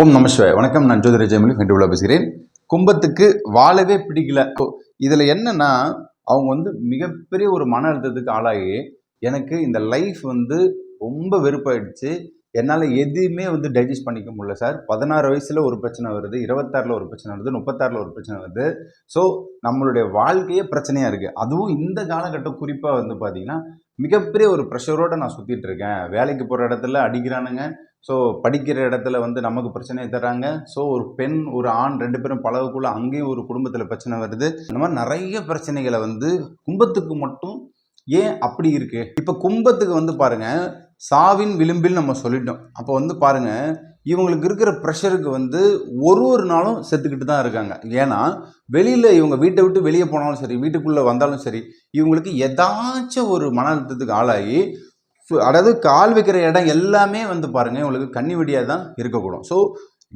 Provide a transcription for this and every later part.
ஓம் நமஸ்வே வணக்கம் நான் ஜோதிர ஜெயமலி ஃபெண்டுவிழா பேசுகிறேன். கும்பத்துக்கு வாழவே பிடிக்கல. இதில் என்னன்னா அவங்க வந்து மிகப்பெரிய ஒரு மன அழுத்தத்துக்கு ஆளாகி எனக்கு இந்த லைஃப் வந்து ரொம்ப வெறுப்பாயிடுச்சு. என்னால் எதுவுமே வந்து டைஜஸ்ட் பண்ணிக்க முடியல சார். பதினாறு வயசில் ஒரு பிரச்சனை வருது இருபத்தாறில் ஒரு பிரச்சனை வருது முப்பத்தாறில் ஒரு பிரச்சனை வருது. ஸோ நம்மளுடைய வாழ்க்கையே பிரச்சனையாக இருக்குது. அதுவும் இந்த காலகட்டம் குறிப்பாக வந்து பார்த்திங்கன்னா மிகப்பெரிய ஒரு ப்ரெஷரோடு நான் சுற்றிட்டு இருக்கேன். வேலைக்கு போகிற இடத்துல அடிக்கிறானுங்க ஸோ படிக்கிற இடத்துல வந்து நமக்கு பிரச்சனையை தர்றாங்க. ஸோ ஒரு பெண் ஒரு ஆண் ரெண்டு பேரும் பழகக்குள்ள அங்கேயும் ஒரு குடும்பத்தில் பிரச்சனை வருது. இந்த மாதிரி நிறைய பிரச்சனைகளை வந்து கும்பத்துக்கு மட்டும் ஏன் அப்படி இருக்கு? இப்போ கும்பத்துக்கு வந்து பாருங்கள் சாவின் விளிம்பில் நம்ம சொல்லிட்டோம். அப்போ வந்து பாருங்க இவங்களுக்கு இருக்கிற ப்ரெஷருக்கு வந்து ஒரு ஒரு நாளும் செத்துக்கிட்டு தான் இருக்காங்க. ஏன்னா வெளியில் இவங்க வீட்டை விட்டு வெளியே போனாலும் சரி வீட்டுக்குள்ளே வந்தாலும் சரி இவங்களுக்கு ஏதாச்சும் ஒரு மன அழுத்தத்துக்கு ஆளாகி ஸோ அதாவது கால் வைக்கிற இடம் எல்லாமே வந்து பாருங்கள் உங்களுக்கு கண்ணி வெடியாக தான் இருக்கக்கூடும். ஸோ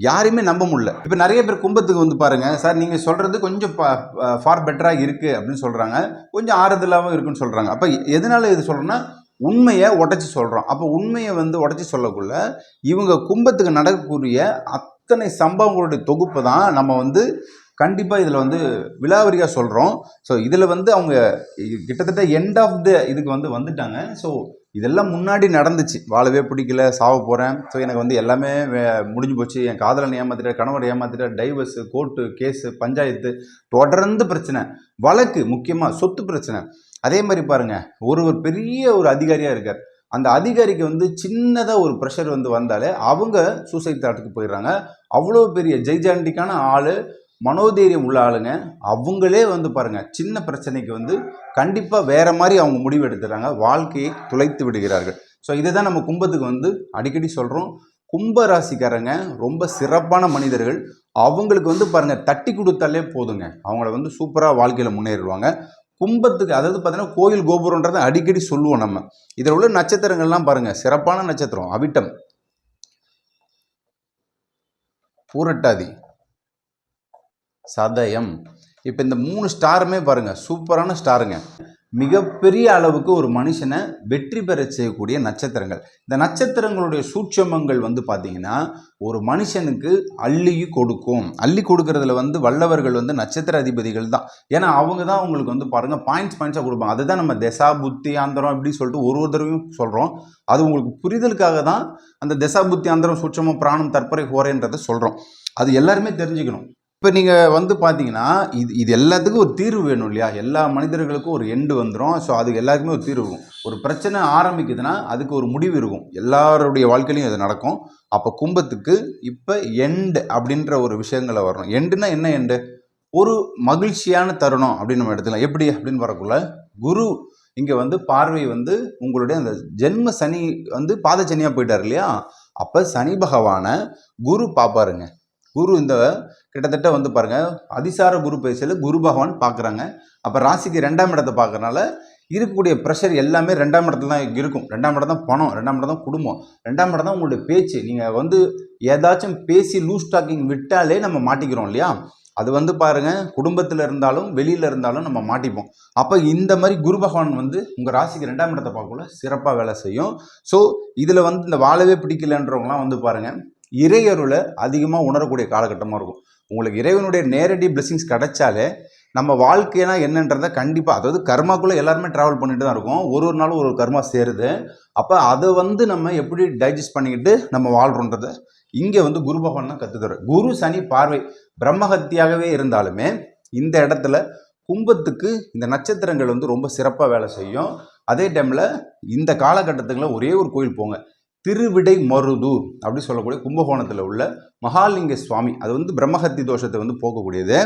யாரையுமே நம்ப முடியல. இப்போ நிறைய பேர் கும்பத்துக்கு வந்து பாருங்கள் சார் நீங்கள் சொல்கிறது கொஞ்சம் ஃபார் பெட்டராக இருக்குது அப்படின்னு சொல்கிறாங்க கொஞ்சம் ஆறுதலாகவும் இருக்குன்னு சொல்கிறாங்க அப்போ எதனால இது சொல்கிறேன்னா உண்மையை உடச்சி சொல்கிறோம் அப்போ உண்மையை வந்து உடச்சி சொல்லக்குள்ள இவங்க கும்பத்துக்கு நடக்கக்கூடிய அத்தனை சம்பவங்களுடைய தொகுப்பு தான் நம்ம வந்து கண்டிப்பாக இதில் வந்து விலாவரியாக சொல்கிறோம் ஸோ இதில் வந்து அவங்க கிட்டத்தட்ட எண்ட் ஆஃப் த இதுக்கு வந்து வந்துட்டாங்க. ஸோ இதெல்லாம் முன்னாடி நடந்துச்சு. வாழவே பிடிக்கல சாவ போகிறேன் ஸோ எனக்கு வந்து எல்லாமே முடிஞ்சு போச்சு. என் காதலனை ஏமாத்திட்ட கணவர் ஏமாத்திட்ட டைவர்ஸு கோர்ட்டு கேஸு பஞ்சாயத்து தொடர்ந்து பிரச்சனை. வழக்கு முக்கியமாக சொத்து பிரச்சனை. அதே மாதிரி பாருங்கள் ஒருவர் பெரிய ஒரு அதிகாரியாக இருக்கார். அந்த அதிகாரிக்கு வந்து சின்னதாக ஒரு ப்ரெஷர் வந்து வந்தாலே அவங்க சூசைட் தாட்டுக்கு போயிடுறாங்க. அவ்வளோ பெரிய ஜெய்ஜாண்டிக்கான ஆள் மனோதைரியம் உள்ள ஆளுங்க அவங்களே வந்து பாருங்கள் சின்ன பிரச்சனைக்கு வந்து கண்டிப்பாக வேறு மாதிரி அவங்க முடிவு எடுத்துகிறாங்க வாழ்க்கையை துளைத்து விடுகிறார்கள். ஸோ இதை தான் நம்ம கும்பத்துக்கு வந்து அடிக்கடி சொல்கிறோம் கும்ப ராசிக்காரங்க ரொம்ப சிறப்பான மனிதர்கள். அவங்களுக்கு வந்து பாருங்கள் தட்டி கொடுத்தாலே போதுங்க. அவங்கள வந்து சூப்பராக வாழ்க்கையில் முன்னேறுவாங்க கும்பத்துக்கு அதாவது பார்த்தீங்கன்னா கோயில் கோபுரன்றதை அடிக்கடி சொல்லுவோம் நம்ம. இதில் உள்ள நட்சத்திரங்கள்லாம் பாருங்கள் சிறப்பான நட்சத்திரம். அவிட்டம். பூரட்டாதி. சதயம். இப்போ இந்த மூணு ஸ்டாருமே பாருங்கள் சூப்பரான ஸ்டாருங்க. மிகப்பெரிய அளவுக்கு ஒரு மனுஷனை வெற்றி பெற செய்யக்கூடிய நட்சத்திரங்கள். இந்த நட்சத்திரங்களுடைய சூட்சமங்கள் வந்து பார்த்திங்கன்னா ஒரு மனுஷனுக்கு அள்ளி கொடுக்கும். அள்ளி கொடுக்கறதுல வந்து வல்லவர்கள் வந்து நட்சத்திர அதிபதிகள் தான். ஏன்னா அவங்க தான் உங்களுக்கு வந்து பாருங்கள் பாயிண்ட்ஸ் பாயிண்ட்ஸாக கொடுப்பாங்க. அதுதான் நம்ம தசா புத்தி ஆந்திரம் அப்படின்னு சொல்லிட்டு ஒரு ஒரு தடவையும் சொல்கிறோம் அது உங்களுக்கு புரிதலுக்காக தான் அந்த தசா புத்தி ஆந்திரம் சூட்சமம் பிராணம் தற்பரை ஹோரேன்றதை சொல்கிறோம் அது எல்லாருமே தெரிஞ்சுக்கணும். இப்போ நீங்கள் வந்து பார்த்தீங்கன்னா இது இது எல்லாத்துக்கும் ஒரு தீர்வு வேணும் இல்லையா? எல்லா மனிதர்களுக்கும் ஒரு எண்டு வந்துடும் ஸோ அதுக்கு எல்லாருக்குமே ஒரு தீர்வு இருக்கும். ஒரு பிரச்சனை ஆரம்பிக்குதுன்னா அதுக்கு ஒரு முடிவு இருக்கும். எல்லாருடைய வாழ்க்கையிலையும் அது நடக்கும். அப்போ கும்பத்துக்கு இப்போ எண்டு அப்படின்ற ஒரு விஷயங்களை வரணும். எண்டுனா என்ன எண்டு ஒரு மகிழ்ச்சியான தருணம் அப்படின்னு நம்ம எடுத்துக்கலாம். எப்படி அப்படின்னு வரக்குள்ள குரு இங்கே வந்து பார்வை வந்து உங்களுடைய அந்த ஜென்ம சனி வந்து பாத சனியாக போயிட்டார் இல்லையா? அப்போ சனி பகவானை குரு பார்ப்பாருங்க குரு இந்த கிட்டத்தட்ட வந்து பாருங்கள் அதிசார குரு பேசல குரு பகவான் பார்க்குறாங்க அப்போ ராசிக்கு ரெண்டாம் இடத்தை பார்க்குறனால இருக்கக்கூடிய ப்ரெஷர் எல்லாமே ரெண்டாம் இடத்துல தான் இருக்கும். ரெண்டாம் இடம் தான் பணம் ரெண்டாம் இடம் தான் குடும்பம். ரெண்டாம் இடம் தான் உங்களுடைய பேச்சு. நீங்கள் வந்து ஏதாச்சும் பேசி லூஸ் டாக்கிங் விட்டாலே நம்ம மாட்டிக்கிறோம் இல்லையா? அது வந்து பாருங்கள் குடும்பத்தில் இருந்தாலும் வெளியில் இருந்தாலும் நம்ம மாட்டிப்போம். அப்போ இந்த மாதிரி குரு பகவான் வந்து உங்கள் ராசிக்கு ரெண்டாம் இடத்தை பார்க்கல சிறப்பாக வேலை செய்யும். ஸோ இதில் வந்து இந்த வாழவே பிடிக்கலன்றவங்களாம் வந்து பாருங்கள் இறையருளை அதிகமாக உணரக்கூடிய காலகட்டமாக இருக்கும். உங்களுக்கு இறைவனுடைய நேரடி பிளெஸிங்ஸ் கிடைச்சாலே நம்ம வாழ்க்கைனா என்னன்றதை கண்டிப்பாக அதாவது கர்மாக்குள்ளே எல்லாருமே ட்ராவல் பண்ணிட்டு தான் இருக்கும். ஒரு ஒரு நாளும் ஒரு கர்மா சேருது. அப்போ அதை வந்து நம்ம எப்படி டைஜஸ்ட் பண்ணிக்கிட்டு நம்ம வாழ்கிறோன்றத இங்கே வந்து குரு பகவான் தான் கற்றுத்தர குரு சனி பார்வை பிரம்மஹத்தியாகவே இருந்தாலுமே இந்த இடத்துல கும்பத்துக்கு இந்த நட்சத்திரங்கள் வந்து ரொம்ப சிறப்பாக வேலை செய்யும். அதே டைமில் இந்த காலகட்டத்துக்குள்ள ஒரே ஒரு கோயில் போங்க. திருவிடை மருதூர் அப்படின்னு சொல்லக்கூடிய கும்பகோணத்தில் உள்ள மகாலிங்க சுவாமி. அது வந்து பிரம்மஹத்தி தோஷத்தை வந்து போக்கக்கூடியது.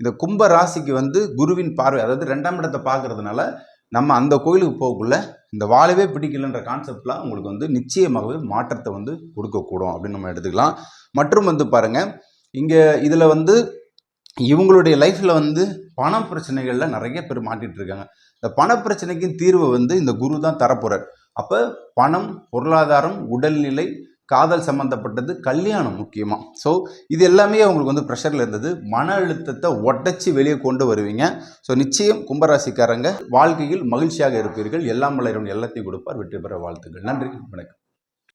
இந்த கும்ப ராசிக்கு வந்து குருவின் பார்வை அதாவது ரெண்டாம் இடத்தை பார்க்கறதுனால நம்ம அந்த கோயிலுக்கு போகக்குள்ள இந்த வாழவே பிடிக்கலன்ற கான்செப்ட்லாம் உங்களுக்கு வந்து நிச்சயமாகவே மாற்றத்தை வந்து கொடுக்கக்கூடும் அப்படின்னு நம்ம எடுத்துக்கலாம். மற்றும் வந்து பாருங்கள் இங்கே இதில் வந்து இவங்களுடைய லைஃப்பில் வந்து பண பிரச்சனைகளில் நிறைய பேர் மாட்டிகிட்டு இருக்காங்க. இந்த பண பிரச்சனைக்கும் தீர்வை வந்து இந்த குரு தான் தரப்போகிறார் அப்போ பணம் பொருளாதாரம் உடல்நிலை காதல் சம்மந்தப்பட்டது கல்யாணம் முக்கியமாக ஸோ இது எல்லாமே அவங்களுக்கு வந்து ப்ரெஷரில் இருந்தது. மன அழுத்தத்தை ஒட்டச்சி வெளியே கொண்டு வருவீங்க. ஸோ நிச்சயம் கும்பராசிக்காரங்க வாழ்க்கையில் மகிழ்ச்சியாக இருப்பீர்கள். எல்லாம் வளரும் எல்லாத்தையும் கொடுப்பார். வெற்றி பெற வாழ்த்துக்கள். நன்றி. வணக்கம்.